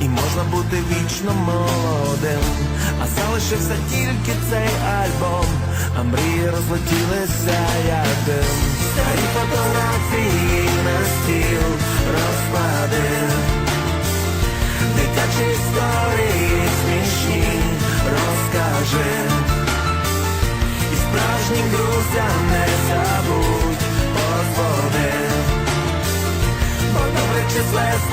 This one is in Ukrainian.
і можна бути вічно молодим. А залишився тільки цей альбом, а мрії розлетілися як дим. Старі фотографії на стіл розкладив. Дитячі історії смішні розкаже. І справжнім друзям не забудь подзвони. Бо добре числе з